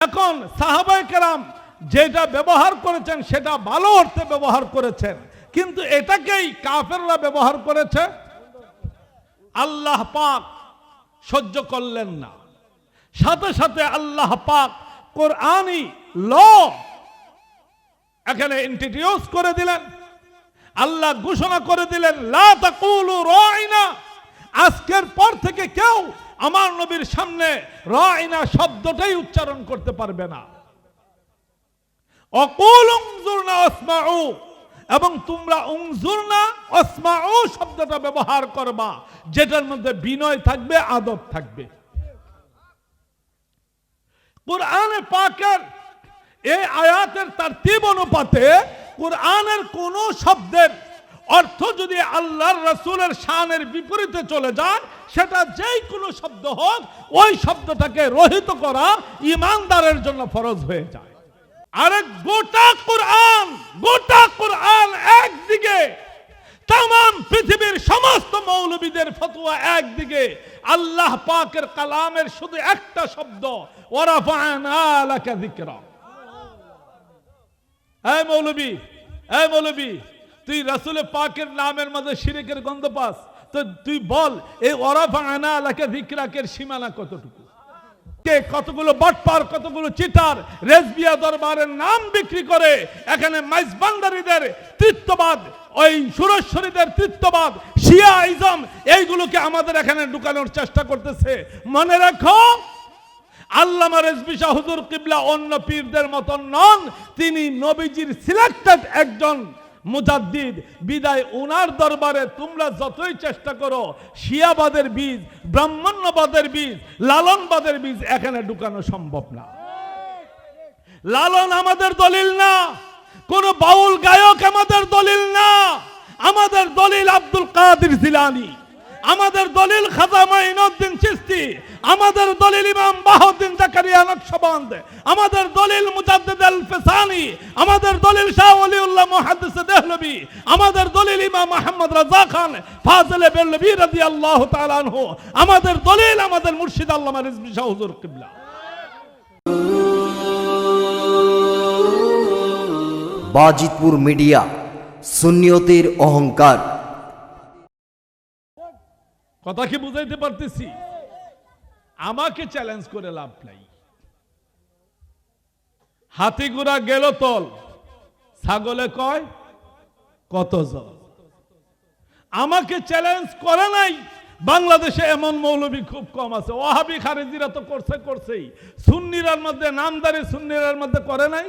এখন সাহাবাই কেরাম যেটা ব্যবহার করেছেন, সেটা ভালো অর্থে ব্যবহার করেছেন। কিন্তু এটাকেই কাফেররা ব্যবহার করেছে, আল্লাহ পাক সহ্য করলেন না। সাথে সাথে আল্লাহ পাক কোরআনই ল এখানে ইন্ট্রোডিউস করে দিলেন, আল্লাহ ঘোষণা করে দিলেন, লা তাকুলু রাইনা আজকের পর থেকে কেউ আমার নবীর সামনে রায়না শব্দটাই উচ্চারণ করতে পারবে না। এবং তোমরা উংজুরনা আসমাউ শব্দটা ব্যবহার করবা, যেটার মধ্যে বিনয় থাকবে, আদব থাকবে। কোরআনে পাকের এই আয়াতের তার অনুপাতে কোরআনের কোন শব্দের অর্থ যদি আল্লাহর রসুলের শানের বিপরীতে চলে যায় সেটা যেই কোনো শব্দ হোক, ওই শব্দটাকে রহিত করা ইমানদারের জন্য ফরজ হয়ে যায়। আরে গোটা কোরআন গোটা কোরআন একদিকে তাম পৃথিবীর সমস্ত মৌলবীদের ফতোয়া একদিকে, আল্লাহ পাকের কালামের শুধু একটা শব্দ এই মৌলবী এই মৌলবী তুই রাসুলের পাকের নামের মধ্যে শিরিকের গন্ধ পাস। তো তুই বল, এই ওরাফা আনা এলাকা ভিকরাকের সীমানা কতটুকু? কতগুলো বটপার, কতগুলো চিটার রেজবিয়া দরবারের নাম বিক্রি করে, এখানে মাইজবান্দারিদের তৃত্ববাদ, ওই সুরেশ্বরীদের তৃত্ববাদ, শিয়া এইগুলোকে আমাদের এখানে ঢুকানোর চেষ্টা করতেছে। মনে রাখো, আল্লামা রেজবি শাহ হুজুর কিবলা অন্য পীরদের মতন নন, তিনি নবীজির সিলেক্টেড একজন মুজাদ্দিদ, বিদায় ওনার দরবারে তোমরা যতই চেষ্টা করো, শিয়াবাদের বীজ, ব্রাহ্মণ্যবাদের বীজ, লালনবাদের বীজ এখানে ঢুকানো সম্ভব না। লালন আমাদের দলিল না, কোন বাউল গায়ক আমাদের দলিল না, আমাদের দলিল আব্দুল কাদির জিলানি। আমাদের দলিল খাজা মাইনুদ্দিন চিস্তি আমাদের দলিল ইমাম বাহুদ্দিন জাকারিয়া নকশবন্দ, আমাদের দলিল মুজাদ্দিদ আল ফিসানি, আমাদের দলিল শাহ ওলিউল্লাহ মুহাদ্দিস দেহলবি, আমাদের দলিল ইমাম আহমদ রাজা খান ফাজিল বেলবি রাদিয়াল্লাহু তাআলা আনহু, আমাদের দলিল আমাদের মুর্শিদ আল্লামা রিজভী শাহ হুজুর কিবলা। বাজিতপুর মিডিয়া, সুন্নিয়তের অহংকার। কথা কি বুঝাইতে পারতেছি? আমাকে চ্যালেঞ্জ করে লাভ নাই। হাতি ঘোড়া গেল তল, ছাগলে কয়, কত জল? আমাকে চ্যালেঞ্জ করে নাই, বাংলাদেশে এমন মৌলবী খুব কম আছে। ওহাবি খারেজিরা তো করছে, করছেই। সুন্নিরার মধ্যে, নামদারি সুন্নিরার মধ্যে করে নাই?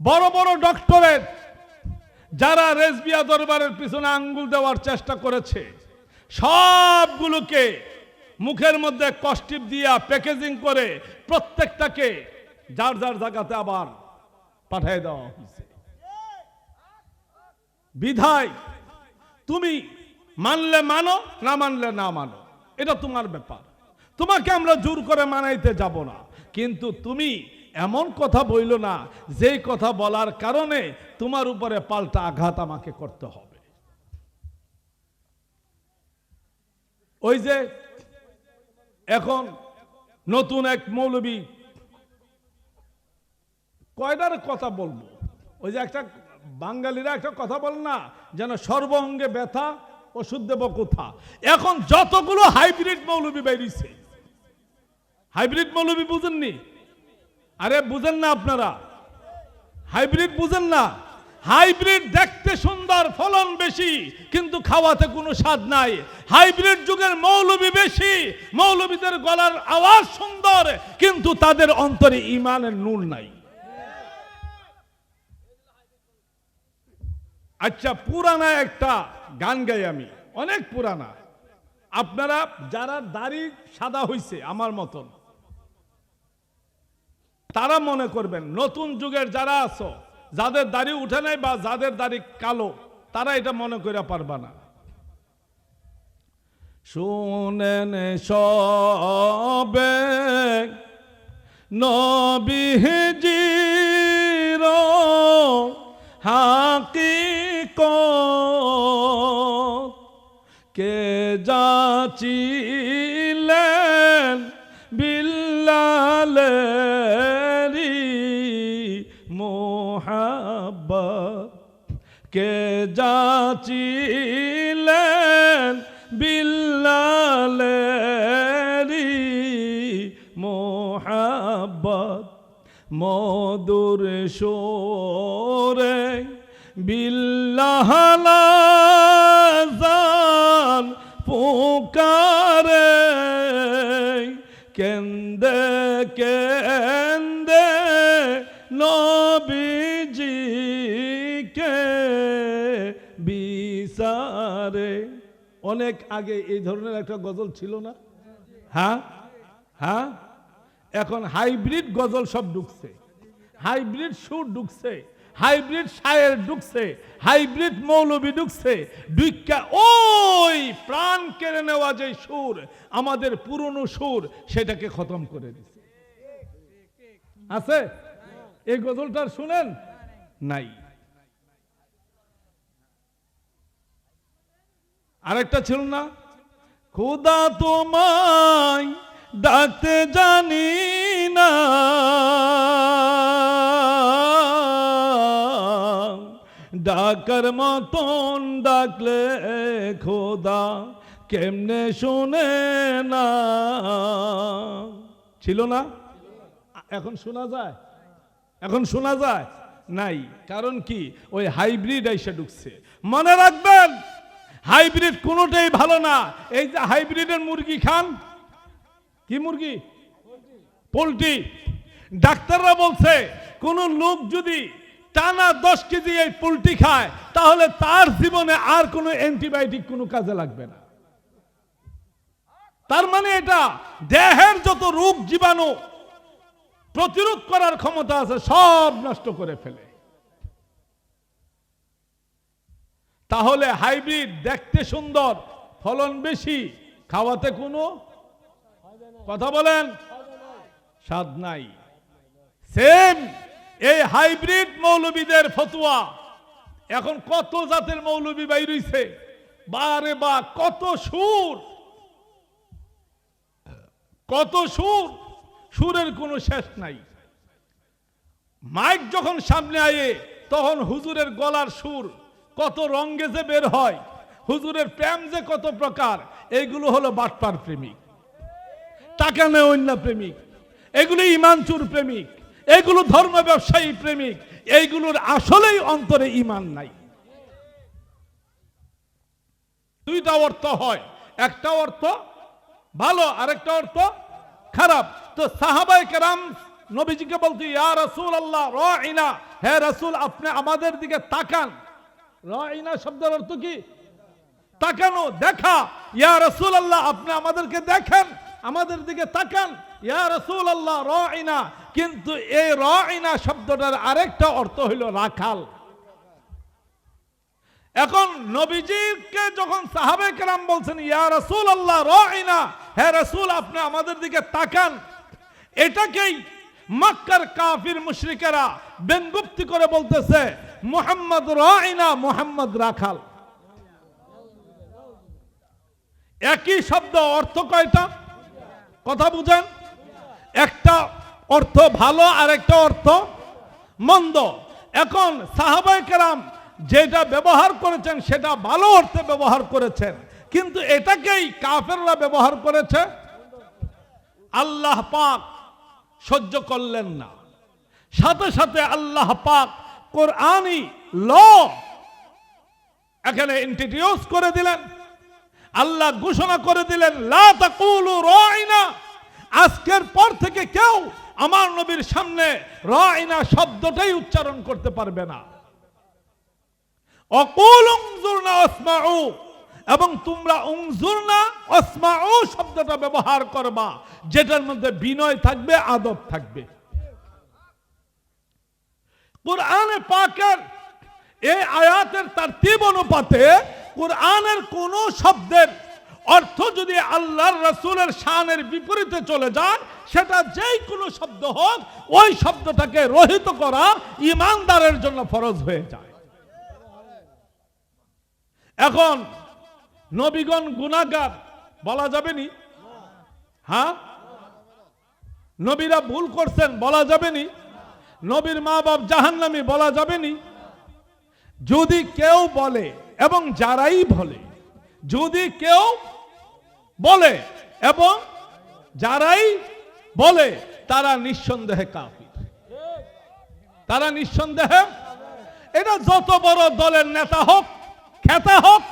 বড় বড় ডক্টরেট যারা রেজবিয়া দরবারের পিছনে আঙ্গুল দেওয়ার চেষ্টা করেছে, সবগুলোকে মুখের মধ্যে কষ্টিপ দিয়া প্যাকেজিং করে প্রত্যেকটাকে যার যার জায়গাতে আবার পাঠিয়ে দেওয়া হয়েছে। বিধায় তুমি মানলে মানো, না মানলে না মানো, এটা তোমার ব্যাপার। তোমাকে আমরা জোর করে মানাইতে যাব না, কিন্তু তুমি এমন কথা বইল না, যেই কথা বলার কারণে তোমার উপরে পাল্টা আঘাত আমাকে করতে হবে। ওই যে এখন নতুন এক মৌলবী কয়টার কথা বলব? ওই যে একটা বাঙালিরা একটা কথা বল না, যেন সর্বঙ্গে ব্যথা ওষুধ দেব কোথা? এখন যতগুলো হাইব্রিড মৌলবী বেরিয়েছে, হাইব্রিড মৌলবী বুঝেননি? আরে বুঝেন না আপনারা। হাইব্রিড বুঝেন না। হাইব্রিড দেখতে সুন্দর, ফলন বেশি, কিন্তু খাওয়াতে কোনো স্বাদ নাই। হাইব্রিড যুগের মৌলবী বেশি, মৌলবীদের গলার আওয়াজ সুন্দর, কিন্তু তাদের অন্তরে ইমানের নূর নাই। আচ্ছা পুরানা একটা গান গাই আমি। অনেক পুরানা। আপনারা, যারা দাড়ি সাদা হইছে, আমার মতন তারা মনে করবেন, নতুন যুগের যারা আছো, যাদের দাড়ি উঠে নাই বা যাদের দাড়ি কালো, তারা এটা মনে করে পারবা না। শুনেন সবে নবীজির হাকিক কে যাচিলেন যাচিলেন বিল্লালেরি মোহাব্বত। মধুর সোরে বিল্লাহালাজান পুকারে কেন্দে কেন্দে অনেক আগে এই ধরনের একটা গজল ছিল না? হ্যাঁ? হ্যাঁ? এখন হাইব্রিড গজল সব ঢুকছে। হাইব্রিড সুর ঢুকছে, হাইব্রিড সায়ের ঢুকছে, হাইব্রিড মৌলবি ঢুকছে। ঢুকা ওই প্রাণ কেড়ে নেওয়া যে সুর, আমাদের পুরনো সুর, সেটাকে খতম করে দিচ্ছে আছে? এই গজলটা শুনেন? নাই। আরেকটা ছিল না? খোদা তোমায় ডাকতে জানি না। ডাকার মতন ডাকলে খোদা কেমনে শোনে না? ছিল না? এখন শোনা যায়? এখন শোনা যায়? নাই। কারণ কি? ওই হাইব্রিড আইসা ঢুকছে। মনে রাখবেন হাইব্রিড কোনোটাই ভালো না। এই যে হাইব্রিডের মুরগি খান। কি মুরগি? পোলট্রি। ডাক্তাররা বলছে, কোন লোক যদি টানা দশ কেজি এই পোলট্রি খায়, তাহলে তার জীবনে আর কোনো অ্যান্টিবায়োটিক কোনো কাজে লাগবে না। তার মানে এটা, দেহের যত রোগ জীবাণু প্রতিরোধ করার ক্ষমতা আছে, সব নষ্ট করে ফেলে। তাহলে হাইব্রিড দেখতে সুন্দর, ফলন বেশি, খাওয়াতে কোনো কথা বলেন? স্বাদ নাই। সেম এই হাইব্রিড মৌলবীদের ফতুয়া। এখন কত জাতের মৌলবী বাইর হইছে বারে বা কত সুর? কত সুর? সুরের কোনো শেষ নাই। মাইক যখন সামনে আয়ে, তখন হুজুরের গলার সুর কত রঙ্গে যে বের হয়, হুজুরের প্রেম যে কত প্রকার, এইগুলো হলো বাটপার প্রেমিক টাকা নেয় অন্য প্রেমিক, এগুলো ইমানচুর প্রেমিক, এগুলো ধর্ম ব্যবসায়ী প্রেমিক, এইগুলোর আসলেই অন্তরে ইমান নাই। দুইটা অর্থ হয়, একটা অর্থ ভালো, আরেকটা অর্থ খারাপ। তো সাহাবাই কেরাম নবীজিকে বলতে, ইয়া রসুল আল্লাহ রাইনা হে রসুল, আপনি আমাদের দিকে তাকান। রাইনা শব্দের অর্থ কি? তাকানো, দেখা। ইয়া রসুল আল্লাহ আপনি আমাদেরকে দেখেন, আমাদের দিকে তাকান। ইয়া রসুল আল্লাহ রাইনা। কিন্তু এই রাইনা শব্দটার আরেকটা অর্থ হইল রাখাল। এখন নবীজিকে যখন সাহাবে কেরাম বলছেন, ইয়া রসুল আল্লাহ রাইনা, হে রসুল, আপনি আমাদের দিকে তাকান। এটাকেই মক্কার কাফির মুশরিকেরা বেনগুপ্তি করে বলতেছে, মোহাম্মদ রাইনা মোহাম্মদ রাখাল? একই শব্দ, অর্থ কয়টা? কথা বুঝেন। একটা অর্থ ভালো আর একটা অর্থ মন্দ। এখন সাহাবাই কেরাম যেটা ব্যবহার করেছেন, সেটা ভালো অর্থে ব্যবহার করেছেন। কিন্তু এটাকেই কাফেররা ব্যবহার করেছে, আল্লাহ পাক সহ্য করলেন না। সাথে সাথে আল্লাহ পাক কোরআনই ল এখানে ইন্ট্রোডিউস করে দিলেন। আল্লাহ ঘোষণা করে দিলেন রাইনা। আজকের পর থেকে কেউ আমার নবীর সামনে রাইনা শব্দটাই উচ্চারণ করতে পারবে না। অকুল উংজুরনা আসমাউ এবং তোমরা উংজুরনা আসমাউ শব্দটা ব্যবহার করবা। যেটার মধ্যে বিনয় থাকবে, আদব থাকবে। কোরআনে পাকের এই আয়াতের তারতিব অনুপাতে কোরআনের কোন শব্দের অর্থ যদি আল্লাহর রসুলের শানের বিপরীতে চলে যায়, সেটা যেই কোনো শব্দ হোক, ওই শব্দটাকে রহিত করা ইমানদারের জন্য ফরজ হয়ে যায়। এখন নবীগণ গুণাগার বলা যাবে নি হ্যাঁ? নবীরা ভুল করছেন, বলা যাবে নি নবীর মা বাপ জাহান্নামী, বলা যাবে নি যদি কেউ বলে, এবং যারাই বলে, যদি কেউ বলে, এবং যারাই বলে, তারা নিঃসন্দেহে কাফির। তারা নিঃসন্দেহে, এটা যত বড় দলের নেতা হোক, খেতা হোক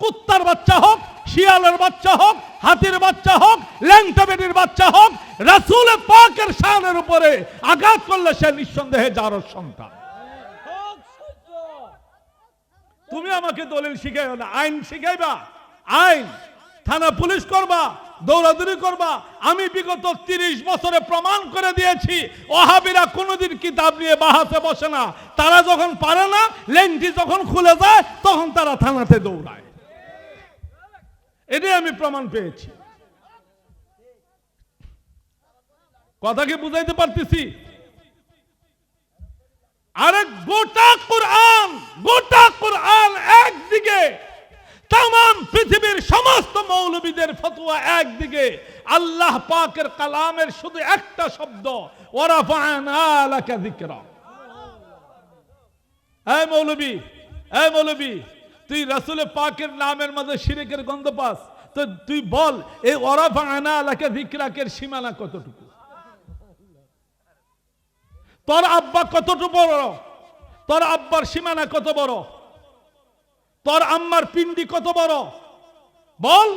কুত্তার বাচ্চা হোক, শিয়ালের বাচ্চা হোক, হাতির বাচ্চা হোক, ল্যাংটা বেটির বাচ্চা হোক, রাসুল পাকের শানের উপরে আঘাত করলে সে নিঃসন্দেহে যার সন্তান। তুমি আমাকে দলিল শিখাইও না, আইন শিখাইবা? আইন। থানা পুলিশ করবা, দৌড়াদৌড়ি করবা। আমি বিগত তিরিশ বছরে প্রমাণ করে দিয়েছি, ওহাবিরা কোনোদিন কিতাব নিয়ে বাহাতে বসে না। তারা যখন পারে না লেংটি যখন খুলে যায়, তখন তারা থানাতে দৌড়ায়। এটাই আমি প্রমাণ পেয়েছি। কথা কি বুঝাইতে পারতেছি? আরে গোটা কোরআন গোটা কোরআন একদিকে তাম পৃথিবীর সমস্ত মৌলবীদের ফতোয়া একদিকে, আল্লাহ পাকের কালামের শুধু একটা শব্দ যিকরা। এই মৌলবী এই মৌলবী তুই রাসুল পাকের নামের মধ্যে শিরিকের গন্ধ পাস। তো তুই বল, এই ওরাফানা লাকা যিকরাকের সীমানা কতটুকু? তোর আব্বা কতটুকু বড়? তোর আব্বার সীমানা কত বড়? তোর আম্মার পিন্ডি কত বড়? বল,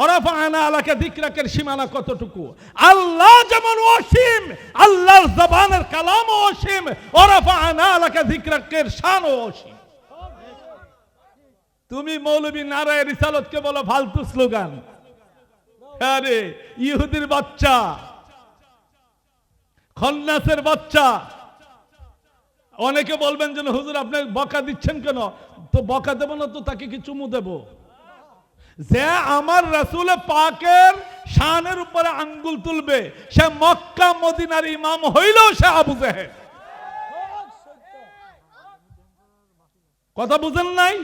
ওরাফা আনা আলাকে দিকরাকের সীমানা কতটুকু? আল্লাহ যেমন অসীম, আল্লাহর জবানের কালাম অসীম, ওরাফা আনা আলাকে দিকরাকের শান অসীম। তুমি মৌলবী নারায় রিসালতকে বলো ফালতু স্লোগান। আরে ইহুদির বাচ্চা। খন্নাসের বাচ্চা। অনেকে বলবেন যেন, হুজুর, আপনি বকা দিচ্ছেন কেন? তো বকা দেব না তো তাকে কি চুমু দেব? যে আমার রাসূল পাকের শানের উপরে আঙ্গুল তুলবে, সে মক্কা মদিনার ইমাম হইলেও সে আবু জেহেল। কথা বুঝেন নাই?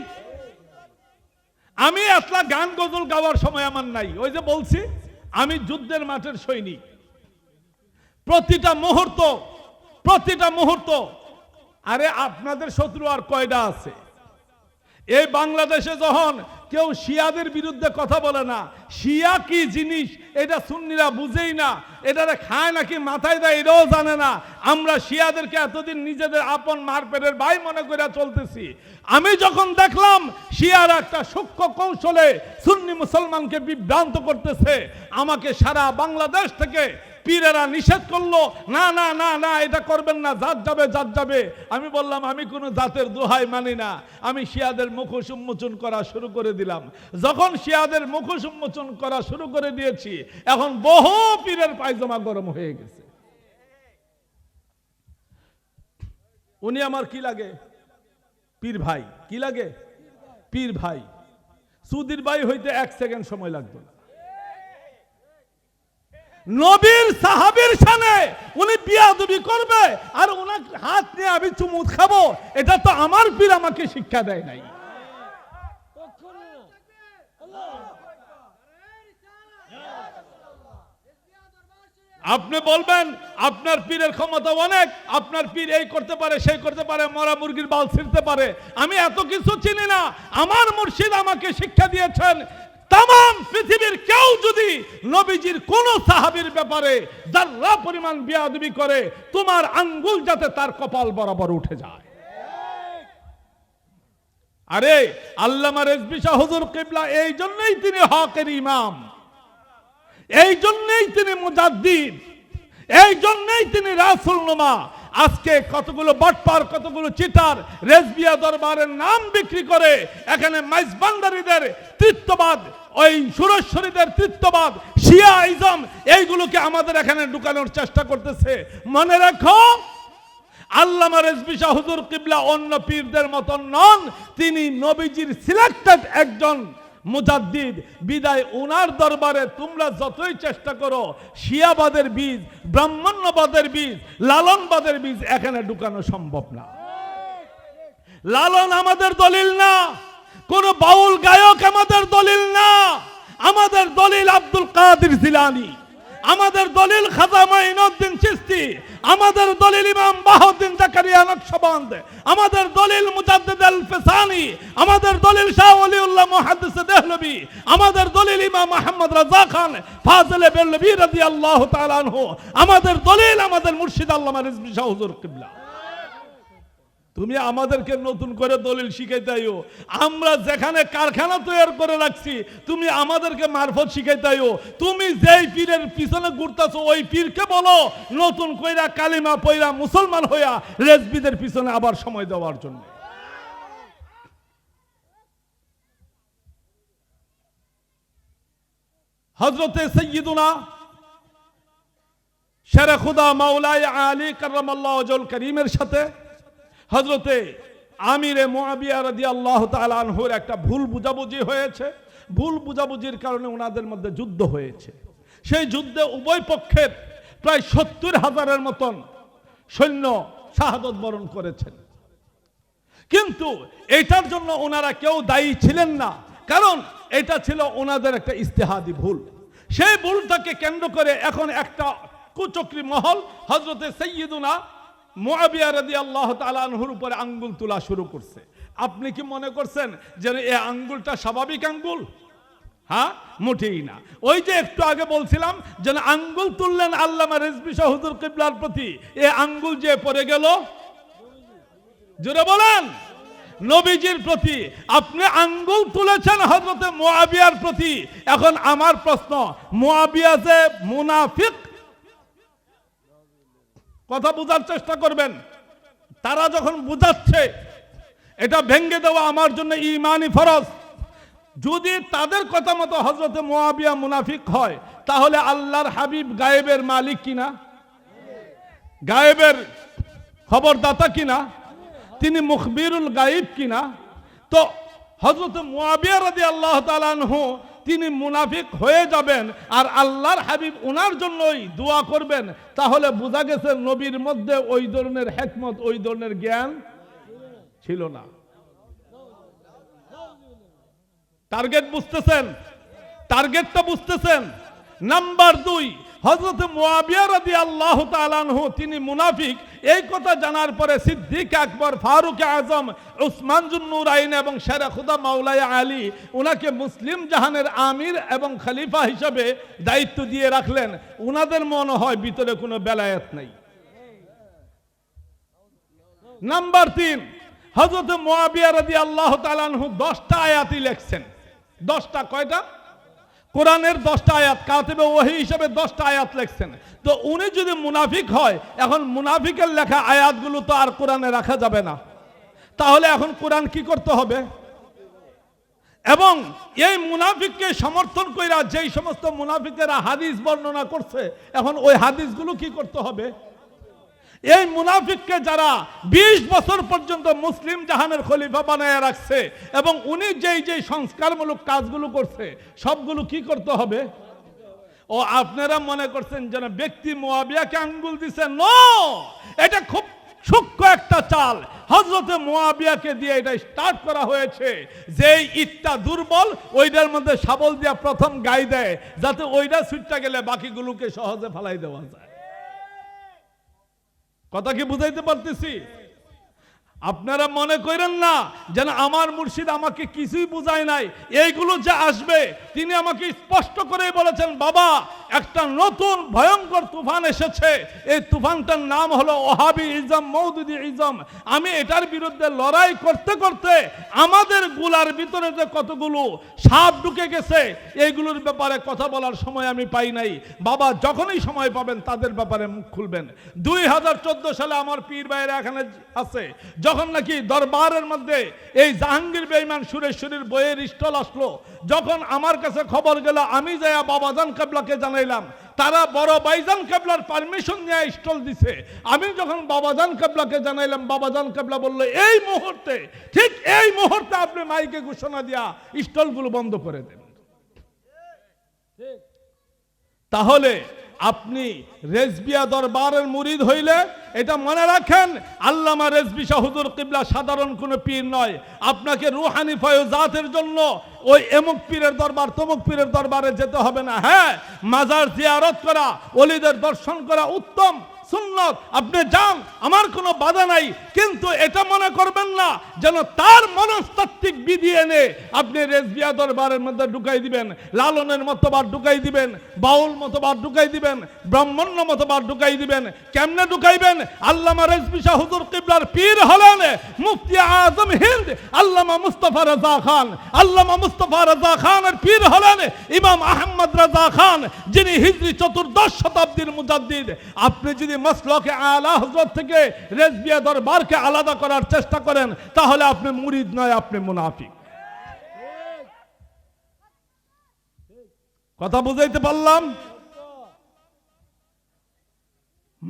আমি আসলা গান গজল গাওয়ার সময় আমার নাই। ওই যে বলছি, আমি যুদ্ধের মাঠের সৈনিক। প্রতিটা মুহূর্ত প্রতিটা মুহূর্ত। আরে আপনাদের শত্রু আর কয়টা আছে? এই বাংলাদেশে যখন কেউ শিয়াদের বিরুদ্ধে কথা বলে না। শিয়া কি জিনিস? এটা সুন্নিরা বুঝেই না। এটারে খায় নাকি মাথায় দেয় এটাও জানে না। আমরা শিয়াদেরকে এতদিন নিজেদের আপন মারপেটের ভাই মনে করে চলতেছি। আমি যখন দেখলাম শিয়ারা একটা সূক্ষ্ম কৌশলে সুন্নি মুসলমানকে বিভ্রান্ত করতেছে, আমাকে সারা বাংলাদেশ থেকে পীরেরা নিষেধ করল, না না না না, এটা করবেন না, জাত যাবে জাত যাবে। আমি বললাম, আমি কোনো জাতের দোহাই মানি না। আমি শিয়াদের মুখোশ উন্মোচন করা শুরু করে দিলাম। যখন শিয়াদের মুখোশ উন্মোচন করা শুরু করে দিয়েছি, এখন বহু পীরের পায়জামা গরম হয়ে গেছে। উনি আমার কি লাগে? পীর ভাই। কি লাগে? পীর ভাই। সুধীর ভাই হইতে এক সেকেন্ড সময় লাগতো না নবীর সাহাবীর সামনে উনি বিয়াদবি করবে, আর ওনার হাত নিয়ে আমি চুমুত খাব, এটা তো আমার পীর আমাকে শিক্ষা দেয় নাই। আপনি বলবেন, আপনার পীরের ক্ষমতা অনেক, আপনার পীর এই করতে পারে, সেই করতে পারে, মরা মুরগির বাল ছিঁড়তে পারে। আমি এত কিছু চিনি না। আমার মুর্শিদ আমাকে শিক্ষা দিয়েছেন তাম পৃথিবীর কেউ যদি নবীজির কোন সাহাবির ব্যাপারে যারা পরিমাণ বিয়াদবি করে, তোমার আঙ্গুল যাতে তার কপাল বরাবর উঠে যায়। আরে আল্লামা রেজবি শাহ হুজুর কিবলা, এই জন্যই তিনি হকের ইমাম। এই জন্যই তিনি মুজাদ্দিদ। এই জন্যই তিনি রাসুল নুমা। আজকে কতগুলো বটপার, কতগুলো চিটার রেজবিয়া দরবারের নাম বিক্রি করে এখানে মাইজবান্দারিদের তৃত্ববাদ, ওই সুরেশ্বরীদের তৃত্ববাদ শিয়া ইজম এইগুলোকে আমাদের এখানে ঢুকানোর চেষ্টা করতেছে। মনে রাখো আল্লামা রেজবি শাহ হুজুর কিবলা অন্য পীরদের মতন নন, তিনি নবীজির সিলেক্টেড একজন মুজাদ্দিদ। বিদায় উনার দরবারে তোমরা যতই চেষ্টা করো, শিয়াবাদের বীজ, ব্রাহ্মণ্যবাদের বীজ, লালনবাদের বীজ এখানে ঢুকানো সম্ভব না। লালন আমাদের দলিল না, কোন বাউল গায়ক আমাদের দলিল না। আমাদের দলিল আব্দুল কাদের জিলানি। আমাদের দলিল খাজা মাইনুদ্দিন চিস্তি আমাদের দলিল ইমাম বাহুদ্দিন জাকারিয়া নকশবন্দ, আমাদের দলিল মুজাদ্দিদ আল ফিসানি আমাদের দলিল শাহ ওলিউল্লাহ মুহাদ্দিস দেহলবি, আমাদের দলিল ইমাম মোহাম্মদ রাজা খান ফাজলে বেলবি রাদিয়াল্লাহু তাআলা আনহু, আমাদের দলিল আমাদের মুর্শিদ আল্লামা রিজভী শাহ হুজুর কিবলা। তুমি আমাদেরকে নতুন করে দলিল শিখাইতাইও আমরা যেখানে কারখানা তৈরি করে রাখছি, তুমি আমাদেরকে মারফত শিখাইতাইও তুমি যেই পীরের পিছনে ঘুরতেছো, ওই পীরকে বলো, নতুন কইরা কালিমা পইরা মুসলমান হইয়া রেজবিদের পিছনে আবার সময় দেওয়ার জন্য। হজরতে সৈয়দুনা, শেরে খুদা মাওলায় আলী অজল করিমের সাথে হজরতে আমিরে মোয়াবিয়া রাদি আল্লাহ তালহুর একটা ভুল বুঝাবুঝি হয়েছে। ভুল বুঝাবুঝির কারণে ওনাদের মধ্যে যুদ্ধ হয়েছে। সেই যুদ্ধে উভয় পক্ষের প্রায় সত্তর হাজারের মতন সৈন্য শাহাদত বরণ করেছেন। কিন্তু এটার জন্য ওনারা কেউ দায়ী ছিলেন না। কারণ এটা ছিল ওনাদের একটা ইস্তেহাদি ভুল। সেই ভুলটাকে কেন্দ্র করে এখন একটা কুচক্রি মহল হজরতে সৈয়দুনা উপরে আঙ্গুল তোলা শুরু করছে। আপনি কি মনে করছেন যে এই আঙ্গুলটা স্বাভাবিক আঙ্গুল? হ্যাঁ? মোটেই না। ওই যে একটু আগে বলছিলাম যে আঙ্গুল তুললেন আল্লামা রেজবি শাহ হুজুর কিবলার প্রতি, এ আঙ্গুল যে পড়ে গেল? জোরে বলেন। নবীজির প্রতি, আপনি আঙ্গুল তুলেছেন হজরতে মোয়াবিয়ার প্রতি। এখন আমার প্রশ্ন মোয়াবিয়া যে মুনাফিক কথা বোঝার চেষ্টা করবেন। তারা যখন বুঝাচ্ছে, এটা ভেঙ্গে দেওয়া আমার জন্য ইমানি ফরজ। যদি তাদের কথা মতো হজরত মোয়াবিয়া মুনাফিক হয়, তাহলে আল্লাহর হাবিব গায়েবের মালিক কিনা? গায়েবের খবরদাতা কিনা? তিনি মুখবিরুল গাইব কিনা? তো হজরত মুয়াবিয়া রাদি আল্লাহ তালানহু তিনি মুনাফিক হয়ে যাবেন আর আল্লাহর হাবিব ওনার জন্যই দোয়া করবেন, তাহলে বোঝা গেছে নবীর মধ্যে ওই ধরনের হেকমত, ওই ধরনের জ্ঞান ছিল না। টার্গেট বুঝতেছেন? টার্গেটটা বুঝতেছেন? নাম্বার দুই হজরত মুয়াবিয়া রাদি আল্লাহ তালানহু তিনি মুনাফিক। এই কথা জানার পরে সিদ্দিক আকবর, ফারুক আজম, উসমান জুন্নুর আইন এবং শেরা খুদা মাওলাই আলী ওনাকে মুসলিম জাহানের আমির এবং খলিফা হিসাবে দায়িত্ব দিয়ে রাখলেন। ওনাদের মনে হয় ভিতরে কোনো বেলায়েত নেই। নাম্বার তিন হজরত মোয়াবিয়া রাদি আল্লাহ দশটা আয়াতি লেখছেন। দশটা, কয়টা? কোরআনের দশটা আয়াত, কাতেবে ওহি হিসাবে দশটা আয়াত লেখছেন। তো উনি যদি মুনাফিক হয়, এখন মুনাফিকের লেখা আয়াতগুলো তো আর কোরআনে রাখা যাবে না। তাহলে এখন কোরআন কি করতে হবে? এবং এই মুনাফিককে সমর্থন কইরা যেই সমস্ত মুনাফিকেরা হাদিস বর্ণনা করছে, এখন ওই হাদিসগুলো কি করতে হবে? এই মুনাফিককে যারা ২০ বছর পর্যন্ত মুসলিম জাহানের খলিফা বানায় রাখছে এবং উনি যেই যেই সংস্কারমূলক কাজগুলো করছে, সবগুলো কি করতে হবে? ও, আপনারা মনে করছেন যেন ব্যক্তি মোয়াবিয়াকে আঙ্গুল দিছে? ন এটা খুব সূক্ষ্ম একটা চাল। হজরতে মোয়াবিয়াকে দিয়ে এটা স্টার্ট করা হয়েছে। যেই ইটটা দুর্বল, ওইটার মধ্যে শাবল দিয়া প্রথম গাই দেয়, যাতে ওইটা সুইটটা গেলে বাকিগুলোকে সহজে ফালাই দেওয়া যায়। কথা কি বুঝাইতে পারতেছি? আপনারা মনে করেন না যেন আমার মুর্শিদ আমাকে কিছুই বুঝায় নাই? এইগুলো যে আসবে, তিনি আমাকে স্পষ্ট করে বলেছেন, বাবা, একটা নতুন ভয়ঙ্কর তুফান এসেছে। এই তুফানটার নাম হলো ওহাবি ইজম মৌদুদি ইজম। আমি এটার বিরুদ্ধে লড়াই করতে করতে আমাদেরগুলার ভিতরে যে কতগুলো সাপ ঢুকে গেছে, এইগুলোর ব্যাপারে কথা বলার সময় আমি পাই নাই। বাবা, যখনই সময় পাবেন তাদের ব্যাপারে মুখ খুলবেন। দুই হাজার চোদ্দ সালে আমার পীর ভাইয়েরা এখানে আছে। যখন নাকি দরবারের মধ্যে এই জাহাঙ্গীর বেইমান সুরেশ্বরীর বইয়ের স্টল আসলো। যখন আমার কাছে খবর গেল, আমি যাইয়া বাবাজান কাবলাকে জানাইলাম, তারা বড় বাইজান কাবলার পারমিশন নিয়ে স্টল দিছে। আমি যখন বাবাজান কাবলাকে জানাইলাম, বাবাজান কাবলা বলল, এই মুহূর্তে, ঠিক এই মুহূর্তে আপনি মাইকে ঘোষণা দিয়া স্টলগুলো বন্ধ করে দেন। তাহলে আপনি রেজবিয়া দরবারের মুরিদ হইলে এটা মনে রাখেন, আল্লামা রেজবি শাহুদুর কিবলা সাধারণ কোনো পীর নয়। আপনাকে রুহানি ফয় জাতের জন্য ওই এমুক পীরের দরবার, তমুক পীরের দরবারে যেতে হবে না। হ্যাঁ মাজার জিয়ারত করা অলিদের দর্শন করা উত্তম। সুন্নত, আপনি যান, আমার কোনো বাধা নাই। কিন্তু এটা মনে করবেন না, যেন তার মনস্তাত্ত্বিক বিধি এনে আপনি রেজবিয়া দরবারের মধ্যে ঢুকাই দিবেন, লালনের মতবাদ ঢুকাই দিবেন, বাউল মতবাদ ঢুকাই দিবেন, ব্রাহ্মণ্য মতবাদ ঢুকাই দিবেন, কেমনে ঢুকাইবেন? আল্লামা রেজবি শাহ হুজুর কিবলার পীর হলেন মুফতি আজম হিন্দ, আল্লামা মুস্তফা রাজা খান। আল্লামা মুস্তফা রাজা খানের পীর হলেন ইমাম আহমদ রাজা খান, যিনি হিজরি চতুর্দশ শতাব্দীর মুজাদ্দিদ। আপনি যদি মসলকে আলা হজরত থেকে রেজবিয়া দরবারকে আলাদা করার চেষ্টা করেন তাহলে আপনি মুরিদ নয় আপনি মুনাফিক। কথা বুঝাইতে পারলাম?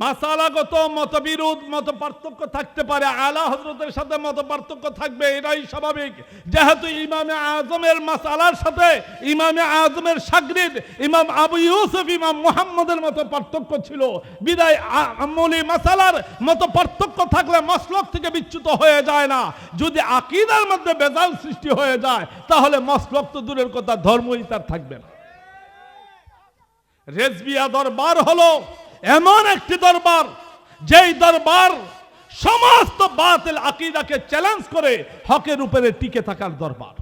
মাসালাগত মতবিরোধ মত পার্থক্য থাকতে পারে, আলা হজরতের সাথে মত পার্থক্য থাকবে, এটাই স্বাভাবিক। যেহেতু ইমামে আজমের মাসালার সাথে, ইমামে আজমের সাগরিদ, ইমাম আবু ইউসুফ, ইমাম মোহাম্মদের মতো পার্থক্য ছিল। বিদায় আমলি মাসালার মতো পার্থক্য থাকলে মসলক থেকে বিচ্যুত হয়ে যায় না। যদি আকিদার মধ্যে বেজাল সৃষ্টি হয়ে যায়, তাহলে মসলক তো দূরের কথা, ধর্মই তার থাকবে না। রেজবিয়া দরবার হলো এমন একটি দরবার, যেই দরবার সমস্ত বাতিল আকিদাকে চ্যালেঞ্জ করে হকের উপরে টিকে থাকার দরবার।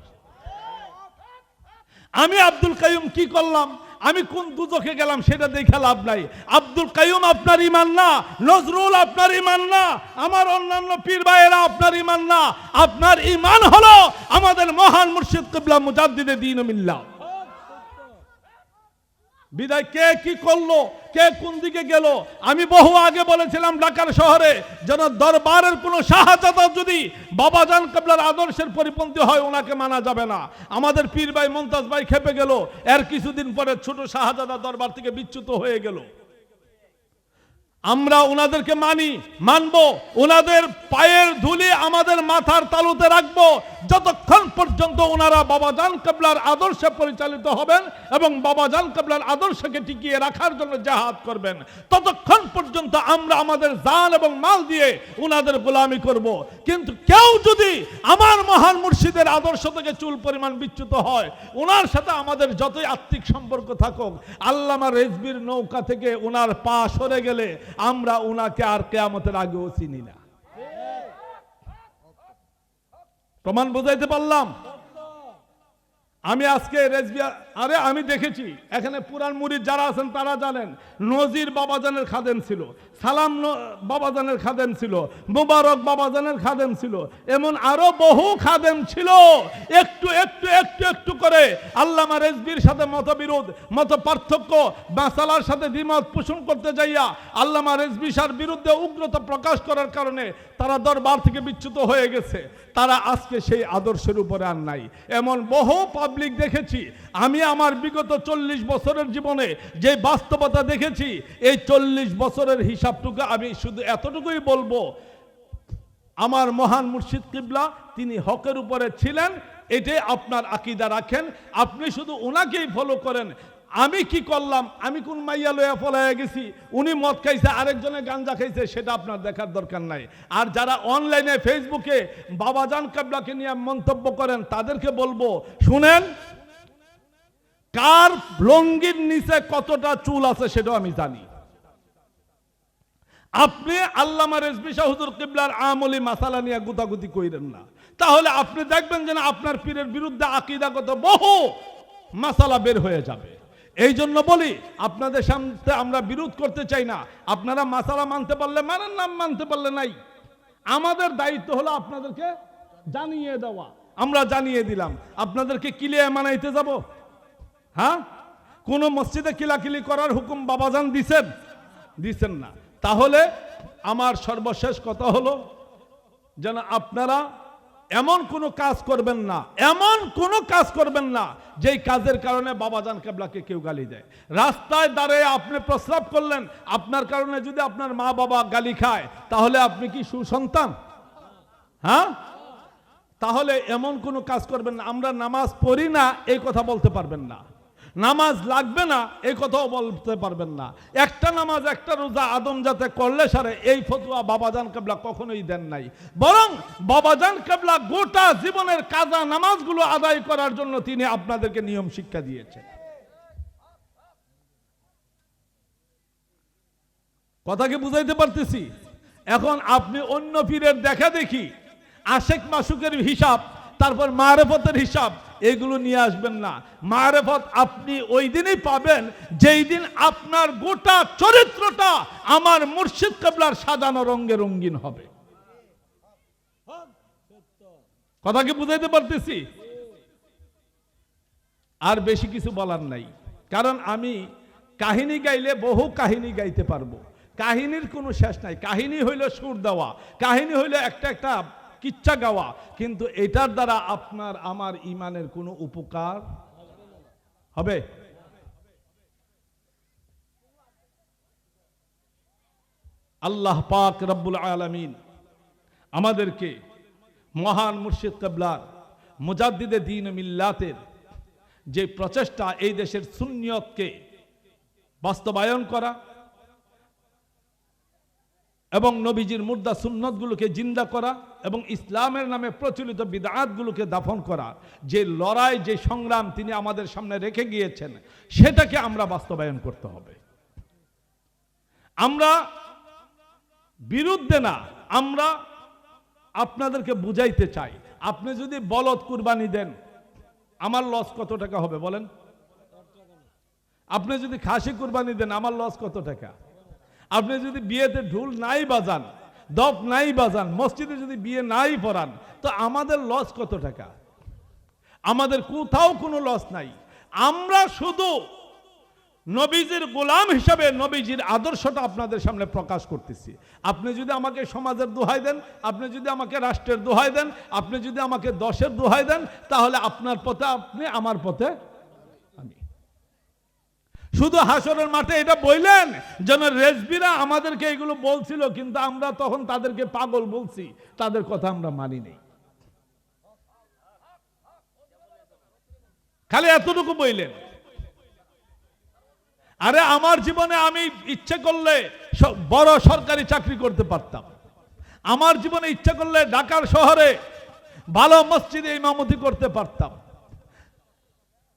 আমি আব্দুল কাইম কি করলাম? আমি কোন দুজকে গেলাম সেটা দেখে লাভ নাই। আব্দুল কাইম আপনার ইমান না, নজরুল আপনার ইমান না, আমার অন্যান্য পীর ভাইয়েরা আপনার ইমান না। আপনার ইমান হলো আমাদের মহান মুর্শিদ কিবলা মুজাদ্দিদে দিন মিল্লাহ। বিদায় কে কি করল? কে কোন দিকে গেল? আমি বহু আগে বলেছিলাম ঢাকার শহরে, যেন দরবারের কোনো শাহজাদা যদি বাবাজান কাবলার আদর্শের পরিপন্থী হয়, ওনাকে মানা যাবে না। আমাদের পীর ভাই মমতাজ ভাই খেপে গেল। এর কিছুদিন পরে ছোট শাহজাদা দরবার থেকে বিচ্যুত হয়ে গেল। আমরা ওনাদেরকে মানি, মানব। ওনাদের পায়ের ধুলি আমাদের মাথার তালুতে রাখব। যতক্ষণ পর্যন্ত ওনারা বাবাজান কাবলার আদর্শে পরিচালিত হবেন এবং বাবাজান কাবলার আদর্শকে টিকিয়ে রাখার জন্য জাহাদ করবেন, ততক্ষণ পর্যন্ত আমরা আমাদের জান এবং মাল দিয়ে ওনাদের গোলামি করব। কিন্তু কেউ যদি আমার মহান মুর্শিদের আদর্শ থেকে চুল পরিমাণ বিচ্যুত হয় ওনার সাথে আমাদের যতই আত্মিক সম্পর্ক থাকুক, আল্লামা রেজবির নৌকা থেকে ওনার পা সরে গেলে আমরা ওনাকে আর কেয়ামতের আগেও চিনি না। প্রমাণ বোঝাইতে পারলাম। আমি আজকে রেজবিয়া, আরে আমি দেখেছি, এখানে পুরান মুরিদ যারা আছেন তারা জানেন, নজির বাবাজানের খাদেন ছিল, সালাম বাবাজানের খাদেম ছিল, মুবারক বাবাজানের খাদেম ছিল, এমন আরও বহু খাদেম ছিল। একটু একটু একটু একটু করে আল্লামা রেজবির সাথে মতবিরোধ মত পার্থক্য মাসালার সাথে দ্বিমত পোষণ করতে যাইয়া আল্লামা রেজবিসার বিরুদ্ধে উগ্রতা প্রকাশ করার কারণে তারা দরবার থেকে বিচ্যুত হয়ে গেছে। তারা আজকে সেই আদর্শের উপরে আর নাই। এমন বহু পাবলিক দেখেছি। আমি আমার বিগত চল্লিশ বছরের জীবনে যে বাস্তবতা দেখেছি, এই চল্লিশ বছরের হিসাবটুকু আমি শুধু এতটুকুই বলব, আমার মহান মুর্শিদ কিবলা, তিনি হকের উপরে ছিলেন, এটাই আপনার আকিদা রাখেন। আপনি শুধু ওনাকেই ফলো করেন আমি কি করলাম? আমি কোন মাইয়া লইয়া ফলাইয়া গেছি? উনি মদ খাইছে আরেকজনে গাঞ্জা খাইছে, সেটা আপনার দেখার দরকার নাই। আর যারা অনলাইনে, ফেসবুকে বাবাজান কাবলাকে নিয়ে মন্তব্য করেন, তাদেরকে বলব, শুনেন, কার লঙ্গির নিচে কতটা চুল আছে সেটাও আমি জানি। আপনি আল্লামা রেজবি শাহুদুর কিবলার আমলি মাসালা নিয়ে গুতাগুতি কইরেন না। তাহলে আপনি দেখবেন যে না আপনার পীরের বিরুদ্ধে আকিদাগত বহু মাসালা বের হয়ে যাবে। এই জন্য বলি, আপনাদের সামনে আমরা বিরোধ করতে চাই না। আপনারা মাসালা মানতে পারলে মানেন নাম মানতে পারলে নাই। আমাদের দায়িত্ব হলো আপনাদেরকে জানিয়ে দেওয়া। আমরা জানিয়ে দিলাম। আপনাদেরকে কিলিয়ে মানাইতে যাব। হ্যাঁ? কোন মসজিদে কিলাকিলি করার হুকুম বাবাজান দিছেন? দিছেন না। তাহলে আমার সর্বশেষ কথা হলো, যেন আপনারা এমন কোনো কাজ করবেন না, এমন কোনো কাজ করবেন না, যেই কাজের কারণে বাবা বাবাজান কেবলাকে কেউ গালি দেয়। রাস্তায় দাঁড়িয়ে আপনি প্রস্রাব করলেন, আপনার কারণে যদি আপনার মা বাবা গালি খায়, তাহলে আপনি কি সুসন্তান? হ্যাঁ? তাহলে এমন কোনো কাজ করবেন না, আমরা নামাজ পড়ি না, এই কথা বলতে পারবেন না। নামাজ লাগবে না এই কথাও বলতে পারবেন না। একটা নামাজ, একটা রোজা আদম যাতে করলে সারে, এই ফতুয়া বাবাজান কেবলা কখনোই দেন নাই। বরং বাবাজান কেবলা গোটা জীবনের কাজা নামাজগুলো আদায় করার জন্য তিনি আপনাদেরকে নিয়ম শিক্ষা দিয়েছেন। কথা কি বুঝাইতে পারতেছি? এখন আপনি অন্য পীরের দেখা দেখি, আশেক মাসুকের হিসাব, তারপর মারেফতের হিসাব এগুলো নিয়ে আসবেন না। মারেফত আপনি ওই দিনই পাবেন, যেই দিন আপনার গোটা চরিত্রটা আমার মুর্শিদ কাবলার সাজানো রঙে রঙিন হবে। কথা কি বুঝাইতে পারতেছি? আর বেশি কিছু বলার নাই। কারণ আমি কাহিনী গাইলে বহু কাহিনী গাইতে পারব। কাহিনীর কোনো শেষ নাই। কাহিনী হইল সুর দেওয়া। কাহিনী হইল একটা একটা কিচ্ছা গাওয়া। কিন্তু এটার দ্বারা আপনার, আমার ইমানের কোনো উপকার হবে? আল্লাহ পাক রব্বুল আলামিন আমাদেরকে মহান মুর্শিদ কাবলার মুজাদ্দিদে দিন মিল্লাতের যে প্রচেষ্টা এই দেশের সুন্নিয়তকে বাস্তবায়ন করা এবং নবীজির মুর্দা সুন্নতগুলোকে জিন্দা করা এবং ইসলামের নামে প্রচলিত বিদাতগুলোকে দাফন করা। যে লড়াই, যে সংগ্রাম তিনি আমাদের সামনে রেখে গিয়েছেন, সেটাকে আমরা বাস্তবায়ন করতে হবে। আমরা বিরুদ্ধে না, আমরা আপনাদেরকে বুঝাইতে চাই। আপনি যদি বলদ কুরবানি দেন, আমার লস কত টাকা হবে বলেন? আপনি যদি খাসি কুরবানি দেন, আমার লস কত টাকা? আপনি যদি বিয়েতে ঢুল নাই বাজান দপ নাই বাজান, মসজিদে যদি বিয়ে নাই পড়ান, তো আমাদের লস কত টাকা? আমাদের কোথাও কোনো লস নাই। আমরা শুধু নবীজির গোলাম হিসাবে নবীজির আদর্শটা আপনাদের সামনে প্রকাশ করতেছি। আপনি যদি আমাকে সমাজের দোহাই দেন, আপনি যদি আমাকে রাষ্ট্রের দোহাই দেন, আপনি যদি আমাকে দশের দোহাই দেন, তাহলে আপনার পথে আপনি আমার পথে শুধু হাসরের মাঠে এটা বললেন? যেন রেজবিরা আমাদেরকে এগুলো বলছিল, কিন্তু আমরা তখন তাদেরকে পাগল বলছি। তাদের কথা আমরা মানি নেই। খালি এতটুকু বললেন। আরে আমার জীবনে আমি ইচ্ছে করলে বড় সরকারি চাকরি করতে পারতাম। আমার জীবনে ইচ্ছে করলে ঢাকার শহরে ভালো মসজিদে ইমামতি করতে পারতাম।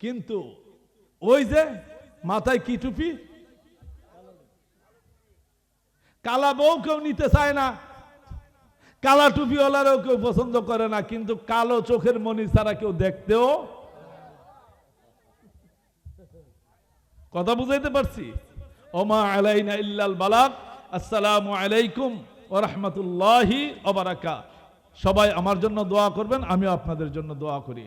কিন্তু ওই যে মাথায় কি টুপি? কালা বউ কেউ নিতে চায় না। কালা টুপিওয়ালারও কেউ পছন্দ করে না, কিন্তু কালো চোখের মনি ছাড়া কেউ দেখতেও কথা বুঝাইতে পারছি? ওমা আলাইনা ইল্লাল বালাক আসসালামু আলাইকুম ও রহমতুল্লাহি সবাই আমার জন্য দোয়া করবেন, আমিও আপনাদের জন্য দোয়া করি।